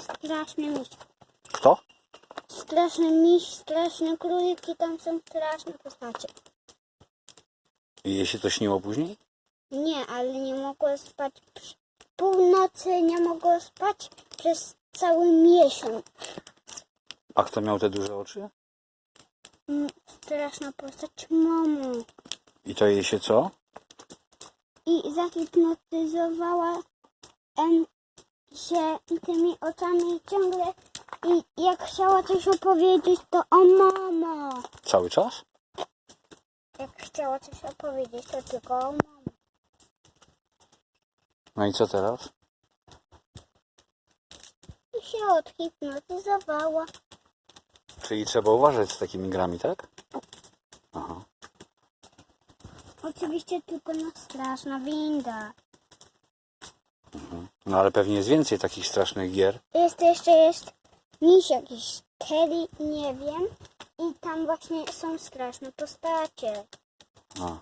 straszny miś. Kto? Straszny miś, straszne króliki, tam są straszne postacie. I jej się to śniło później? Nie, ale nie mogło spać przy północy, nie mogło spać przez cały miesiąc. A kto miał te duże oczy? Mm, Straszna postać mamo. I to jej się co? I zahipnotyzowała em, się tymi oczami i ciągle i jak chciała coś opowiedzieć, to o mamo. Cały czas? Jak chciała coś opowiedzieć, to tylko o mamo. No i co teraz? I się odhipnotyzowała. Czyli trzeba uważać z takimi grami, tak? Aha. Oczywiście tylko na straszna winda. No ale pewnie jest więcej takich strasznych gier. Jest jeszcze jest miś jakiś Teddy, nie wiem. I tam właśnie są straszne postacie. A,